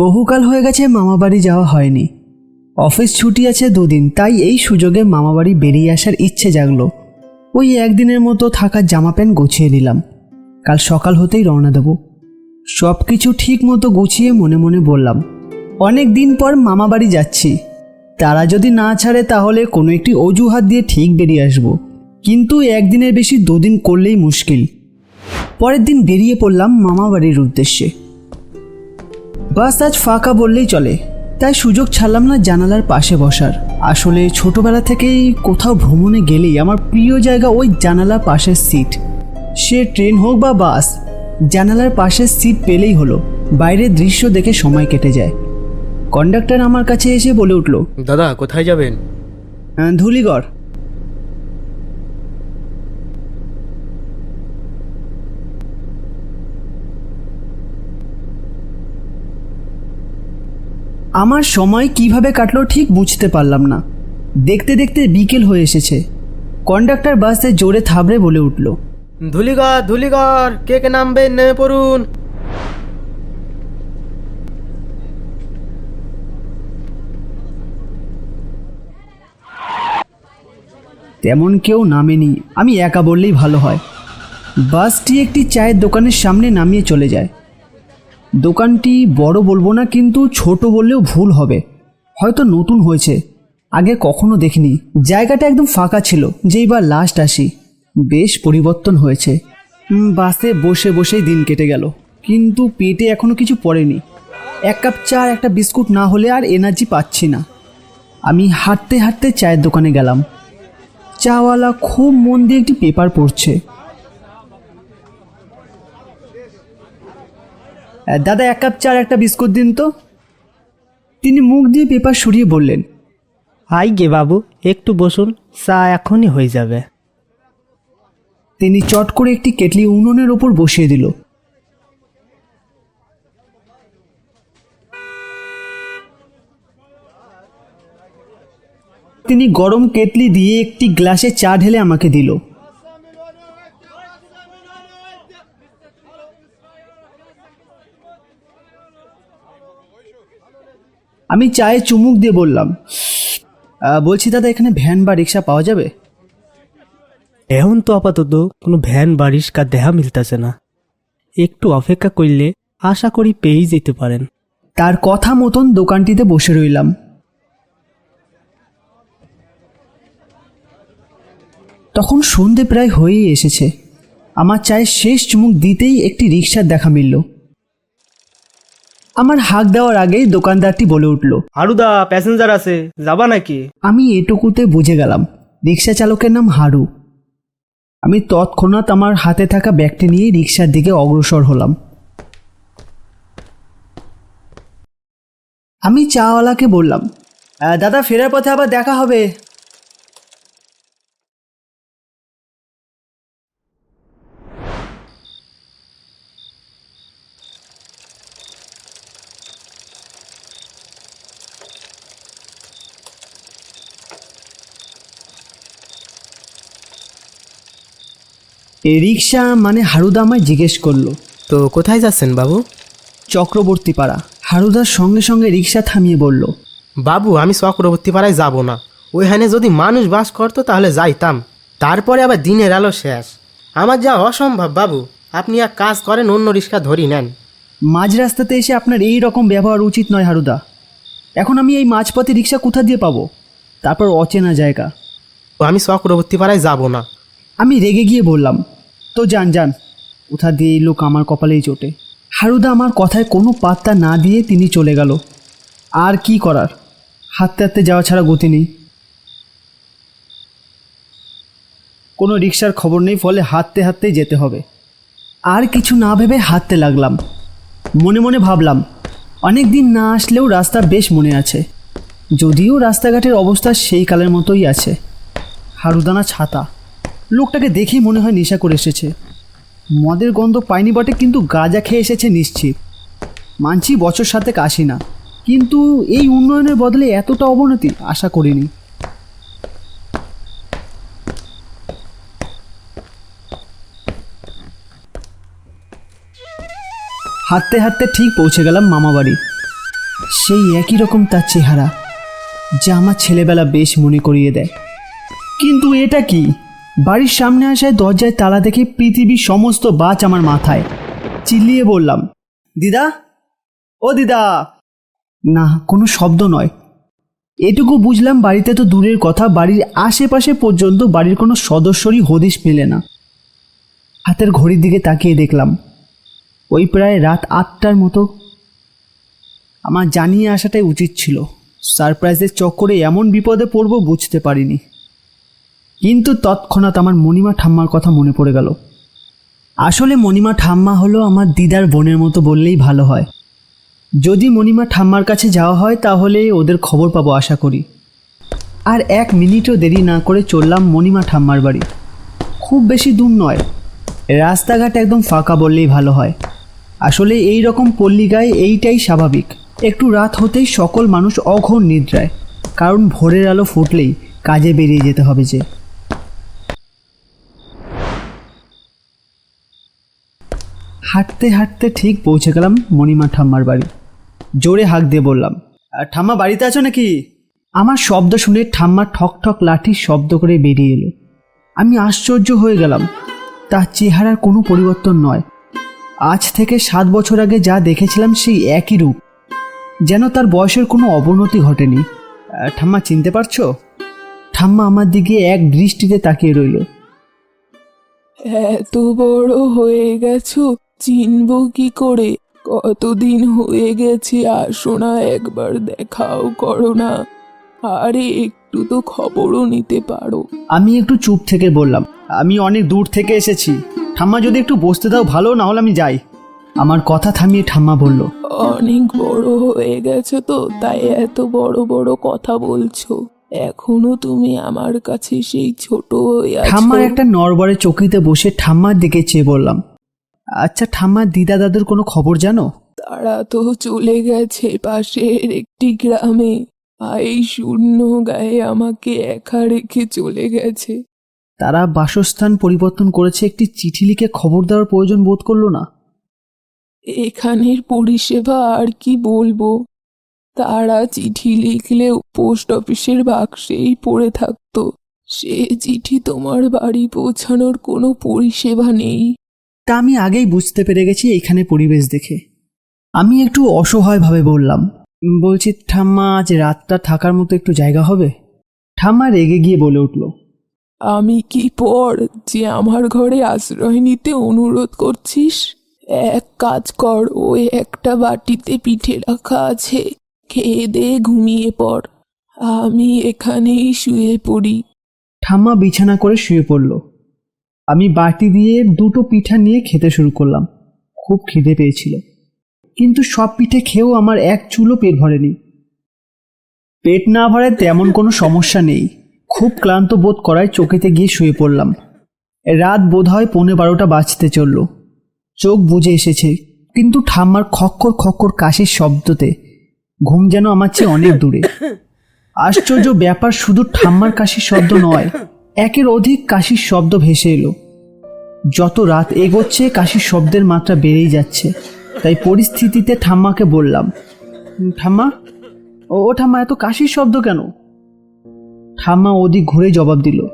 বহুকাল হয়ে গেছে মামাবাড়ি যাওয়া হয়নি। অফিস ছুটি আছে দুদিন, তাই এই সুযোগে মামাবাড়ি বেরিয়ে আসার ইচ্ছে জাগলো। ওই একদিনের মতো থাকার জামা প্যান্ট গুছিয়ে নিলাম। কাল সকাল হতেই রওনা দেব। সব কিছু ঠিক মতো গুছিয়ে মনে মনে বললাম, অনেক দিন পর মামাবাড়ি যাচ্ছি। তারা যদি না ছাড়ে তাহলে কোনো একটি অজুহাত দিয়ে ঠিক বেরিয়ে আসব। কিন্তু একদিনের বেশি দুদিন করলেই মুশকিল। পরের দিন বেরিয়ে পড়লাম মামাবাড়ির উদ্দেশ্যে। বাস আজ ফাঁকা বললেই চলে। তাই সুযোগ ছাড়লাম না জানালার পাশে বসার। আসলে ছোটবেলা থেকেই কোথাও ভ্রমণে গেলেই আমার প্রিয় জায়গা ওই জানালার পাশের সিট। সে ট্রেন হোক বা বাস জানালার পাশের সিট পেলেই হলো। বাইরের দৃশ্য দেখে সময় কেটে যায়। কন্ডাক্টর আমার কাছে এসে বলে উঠল দাদা কোথায় যাবেন? "আহ, ধুলিগড়। আমার সময় কীভাবে কাটলো ঠিক বুঝতে পারলাম না। দেখতে দেখতে বিকেল হয়ে এসেছে। কন্ডাক্টর বাসে জোরে থাবড়ে বলে উঠল ধুলিগড় ধুলিগড় কে কে নামবে নেমে পড়ুন। তেমন কেউ নামেনি আমি একা বললেই ভালো হয়। বাসটি একটি চায়ের দোকানের সামনে নামিয়ে চলে যায়। দোকানটি বড় বলব না, কিন্তু ছোট বললেও ভুল হবে। হয়তো নতুন হয়েছে। আগে কখনো দেখিনি। জায়গাটা একদম ফাঁকা ছিল যেইবার লাস্ট আসি। বেশ পরিবর্তন হয়েছে। বাসে বসে বসেই দিন কেটে গেল। কিন্তু পেটে এখনও কিছু পড়েনি। এক কাপ চা, একটা বিস্কুট না হলে আর এনার্জি পাচ্ছি না। আমি হাঁটতে হাঁটতে চায়ের দোকানে গেলাম। চাওয়ালা খুব মন দিয়ে একটি পেপার পড়ছে। দাদা এক কাপ চা আর একটা বিস্কুট দিন তো। তিনি মুখ দিয়ে পেপার সরিয়ে বললেন আই গে বাবু একটু বসুন চা এখনই হয়ে যাবে। তিনি চট করে একটি কেটলি উনুনের ওপর বসিয়ে দিল। তিনি গরম কেটলি দিয়ে একটি গ্লাসে চা ঢেলে আমাকে দিল। আমি চায়ে চুমুক দিয়ে বললাম বলছি দাদা এখানে ভ্যান বা রিক্সা পাওয়া যাবে? এখন তো আপাতত কোনো ভ্যান বা রিক্সা দেখা মিলতেছে না। একটু অপেক্ষা করলে আশা করি পেয়েই যেতে পারেন। তার কথা মতন দোকানটিতে বসে রইলাম। তখন সন্ধে প্রায় হয়েই এসেছে। আমার চায়ের শেষ চুমুক দিতেই একটি রিক্সার দেখা মিলল। আমার হাঁক দেওয়ার আগেই দোকানদারটি বলে উঠল হারুদা প্যাসেঞ্জার আছে যাবা নাকি? আমি এটুকুতে বুঝে গেলাম রিক্সা চালকের নাম হারু। আমি তৎক্ষণাৎ আমার হাতে থাকা ব্যাগটি নিয়ে রিক্সার দিকে অগ্রসর হলাম। আমি চাওয়ালাকে বললাম দাদা ফেরার পথে আবার দেখা হবে। রিক্সা মানে হারুদা আমায় জিজ্ঞেস করল। তো কোথায় যাচ্ছেন বাবু? চক্রবর্তী পাড়া হারুদার সঙ্গে সঙ্গে রিক্সা থামিয়ে বলল বাবু আমি চক্রবর্তী পাড়ায় যাব না। ওইখানে যদি মানুষ বাস করতো তাহলে যাইতাম। তারপরে আবার দিনের আলো শেষ। আমার যা অসম্ভব বাবু। আপনি এক কাজ করেন অন্য রিক্সা ধরি নেন। মাঝ রাস্তাতে এসে আপনার এই রকম ব্যবহার উচিত নয় হারুদা। এখন আমি এই মাঝপথে রিক্সা কোথা দিয়ে পাবো? তারপর অচেনা জায়গা। আমি চক্রবর্তী পাড়ায় যাব না। আমি রেগে গিয়ে বললাম, তো যান যান। কোথা দিয়ে লোক আমার কপালেই চোটে। হারুদা আমার কথায় কোনো পাত্তা না দিয়ে তিনি চলে গেল। আর কি করার? হাঁটতে হাঁটতে যাওয়া ছাড়া গতি নেই। কোনো রিক্সার খবর নেই, ফলে হাঁটতে হাঁটতেই যেতে হবে। আর কিছু না ভেবে হাঁটতে লাগলাম। মনে মনে ভাবলাম, অনেক দিন না আসলেও রাস্তা বেশ মনে আছে। যদিও রাস্তাঘাটের অবস্থা সেই কালের মতোই আছে। হারুদানা ছাতা। লোকটাকে দেখেই মনে হয় নেশা করে এসেছে। মদের গন্ধ পায়নি বটে, কিন্তু গাঁজা খেয়ে এসেছে নিশ্চিত। মানছি বছর সাথে আসি না, কিন্তু এই উন্নয়নের বদলে এতটা অবনতি আশা করিনি। হাঁটতে হাঁটতে ঠিক পৌঁছে গেলাম মামাবাড়ি সেই একই রকম তার চেহারা, যা আমার ছেলেবেলা বেশ মনে করিয়ে দেয়। কিন্তু এটা কি? বাড়ির সামনে আসায় দরজায় তালা দেখে পৃথিবীর সমস্ত বাজ আমার মাথায়। চিল্লিয়ে বললাম, দিদা? ও দিদা! না, কোনো শব্দ নয়। এটুকু বুঝলাম বাড়িতে তো দূরের কথা, বাড়ির আশেপাশে পর্যন্ত বাড়ির কোনো সদস্যরই হদিশ মেলে না। হাতের ঘড়ির দিকে তাকিয়ে দেখলাম, ওই প্রায় রাত আটটার মতো। আমার জানিয়ে আসাটাই উচিত ছিল। সারপ্রাইজের চক্করে এমন বিপদে পড়ব বুঝতে পারিনি। কিন্তু তৎক্ষণাৎ আমার মণিমা ঠাম্মার কথা মনে পড়ে গেল। আসলে মণিমা ঠাম্মা হলো আমার দিদার বোনের মতো বললেই ভালো হয়। যদি মণিমা ঠাম্মার কাছে যাওয়া হয় তাহলে ওদের খবর পাবো আশা করি। আর এক মিনিটও দেরি না করে চললাম মণিমা ঠাম্মার বাড়ি। খুব বেশি দূর নয়। রাস্তাঘাট একদম ফাঁকা বললেই ভালো হয়। আসলে এই রকম পল্লিগায় এইটাই স্বাভাবিক। একটু রাত হতেই সকল মানুষ অঘোর নিদ্রায়। কারণ ভোরের আলো ফুটলেই কাজে বেরিয়ে যেতে হবে যে। হাঁটতে হাঁটতে ঠিক পৌঁছে গেলাম মণিমা ঠাম্মার বাড়ি। জোরে হাঁক দিয়ে বললাম "আহ, ঠাম্মা বাড়িতে আছো নাকি? আমার শব্দ শুনে ঠাম্মা ঠক ঠক লাঠির শব্দ করে বেরিয়ে এলো। আমি আশ্চর্য হয়ে গেলাম তার চেহারার কোনো পরিবর্তন নয়। আজ থেকে সাত বছর আগে যা দেখেছিলাম সেই একই রূপ যেন তার বয়সের কোনো অবনতি ঘটেনি। ঠাম্মা চিনতে পারছ? ঠাম্মা আমার দিকে এক দৃষ্টিতে তাকিয়ে রইল। এত বড় হয়ে গেছো চিনব কি করে? কতদিন হয়ে গেছে আসো না একবার দেখাও করো না। আরে একটু তো খবরও নিতে পারো। আমি একটু চুপ থেকে বললাম আমি অনেক দূর থেকে এসেছি। ঠাম্মা যদি একটু বসতে দাও ভালো না হলে আমি যাই। আমার কথা থামিয়ে ঠাম্মা বলল অনেক বড় হয়ে গেছে তো তাই এত বড় বড় কথা বলছো। এখনও তুমি আমার কাছে সেই ছোট হয়ে আছো। ঠাম্মার একটা নরবরে চকিতে বসে ঠাম্মার দিকে চেয়ে বললাম আচ্ছা ঠাম্মা দিদা দাদুর কোনো খবর জানো? তারা তো চলে গেছে পাশের একটি গ্রামে। এই শূন্য গায়ে আমাকে একা রেখে চলে গেছে। তারা বাসস্থান পরিবর্তন করেছে একটি চিঠি লিখে খবর দেওয়ার প্রয়োজন বোধ করল না। এখানের পরিষেবা আর কি বলব? তারা চিঠি লিখলে পোস্ট অফিসের বাক্সেই পড়ে থাকতো। সে চিঠি তোমার বাড়ি পৌঁছানোর কোনো পরিষেবা নেই। তা আমি আগেই বুঝতে পেরে গেছি এইখানে পরিবেশ দেখে। আমি একটু অসহায়ভাবে বললাম বলছি ঠাম্মা আজ রাতটা থাকার মতো একটু জায়গা হবে? ঠাম্মা রেগে গিয়ে বলে উঠল আমি কি পর যে আমার ঘরে আশ্রয় নিতে অনুরোধ করছিস? এক কাজ কর ওই একটা বাটিতে পিঠে রাখা আছে খেয়ে দে ঘুমিয়ে পড়। আমি এখানেই শুয়ে পড়ি। ঠাম্মা বিছানা করে শুয়ে পড়ল। আমি বাটি দিয়ে দুটো পিঠা নিয়ে খেতে শুরু করলাম। খুব খিদে পেয়েছিল। কিন্তু সব পিঠে খেয়েও আমার এক চুলো পেট ভরেনি। পেট না ভরে তেমন কোনো সমস্যা নেই। খুব ক্লান্ত বোধ করায় চোখেতে গিয়ে শুয়ে পড়লাম। রাত বোধহয় পৌনে বারোটা বাজতে চলল। চোখ বুজে এসেছে, কিন্তু ঠাম্মার খক্কর খক্কর কাশির শব্দতে। ঘুম যেন আমার চেয়ে অনেক দূরে। আশ্চর্য ব্যাপার শুধু ঠাম্মার কাশির শব্দ নয়, একের অধিক কাশির শব্দ ভেসে এলো। যত রাত এগোচ্ছে কাশির শব্দের মাত্রা বেড়েই যাচ্ছে। তাই পরিস্থিতিতে ঠাম্মাকে বললাম ঠাম্মা ও ঠাম্মা এত কাশির শব্দ কেন? ঠাম্মা ওদিক ঘুরে জবাব দিল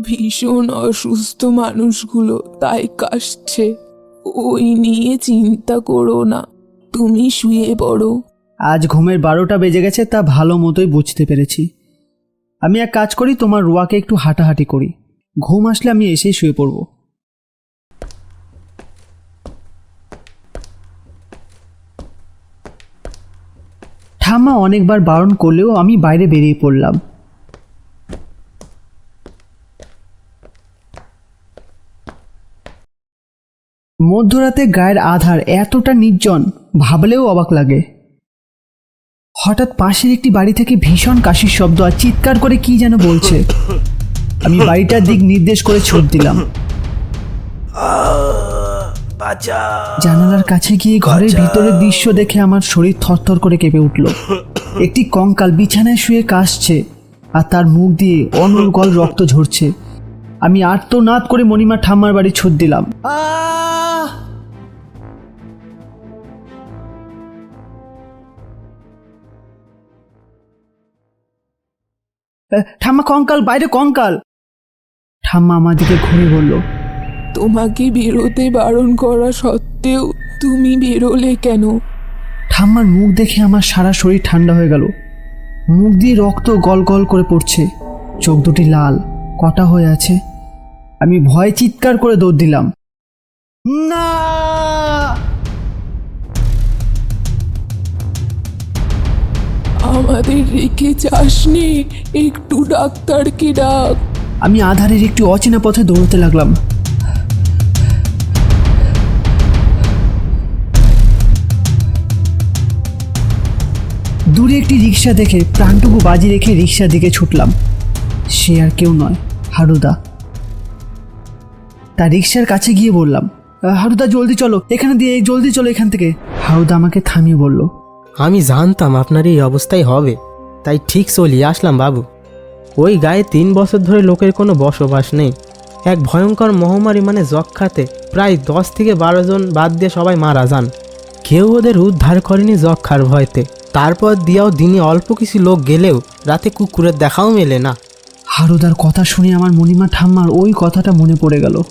ভীষণ অসুস্থ মানুষগুলো তাই কাশছে। ওই নিয়ে চিন্তা করো না তুমি শুয়ে পড়ো। আজ ঘুমের বারোটা বেজে গেছে তা ভালো মতোই বুঝতে পেরেছি। আমি এক কাজ করি তোমার রুয়াকে একটু হাঁটাহাঁটি করি। ঘুম আসলে আমি এসেই শুয়ে পড়ব। ঠাম্মা অনেকবার বারণ করলেও আমি বাইরে বেরিয়ে পড়লাম। মধ্যরাতে গায়ের আধার এতটা নির্জন, ভাবলেও অবাক লাগে। হঠাৎ পাশের একটি বাড়ি থেকে ভীষণ কাশির শব্দ আর চিৎকার করে কি যেন বলছে। আমি বাড়িটার দিক নির্দেশ করে ছুট দিলাম। জানালার কাছে গিয়ে ঘরের ভিতরের দৃশ্য দেখে আমার শরীর থরথর করে কেঁপে উঠল। একটি কঙ্কাল বিছানায় শুয়ে কাশছে আর তার মুখ দিয়ে অনর্গল রক্ত ঝরছে। আমি আর্তনাদ করে মণিমা ঠাম্মার বাড়ি ছোট দিলাম। ঠাম্মা কঙ্কাল বাইরে কঙ্কাল। ঠাম্মা আমাদেরকে ঘুরে বলল তোমাকে বেরোতে বারণ করা সত্ত্বেও তুমি বেরোলে কেন? ঠাম্মার মুখ দেখে আমার সারা শরীর ঠান্ডা হয়ে গেল। মুখ দিয়ে রক্ত গল গল করে পড়ছে। চোখ দুটি লাল কটা হয়ে আছে? আমি ভয় চিৎকার করে দৌড় দিলাম। না! আমাদের রেখে যাসনি একটু ডাক্তারকে ডাক। আমি আধারের একটি অচেনা পথে দৌড়তে লাগলাম। দূরে একটি রিক্সা দেখে প্রাণটুকু বাজি রেখে রিক্সার দিকে ছুটলাম। সে আর কেউ নয়, হারুদা। তা রিক্সার কাছে গিয়ে বললাম, হারুদা, জলদি চলো, এখানে দিয়ে, জলদি চলো এখান থেকে। হারুদা আমাকে থামিয়ে বলল, আমি জানতাম আপনার এই অবস্থাই হবে, তাই ঠিক চলিয়ে আসলাম বাবু। ওই গায়ে তিন বছর ধরে লোকের কোনো বসবাস নেই। এক ভয়ঙ্কর মহামারী মানে যক্ষাতে প্রায় দশ থেকে বারো জন বাদ দিয়ে সবাই মারা যান। কেউ ওদের উদ্ধার করেনি যক্ষার ভয়তে। তারপর দিয়াও দিনে অল্প কিছু লোক গেলেও রাতে কুকুরের দেখাও মেলে না। হারুদার কথা শুনে আমার মণিমা ঠাম্মার ওই কথাটা মনে পড়ে গেল।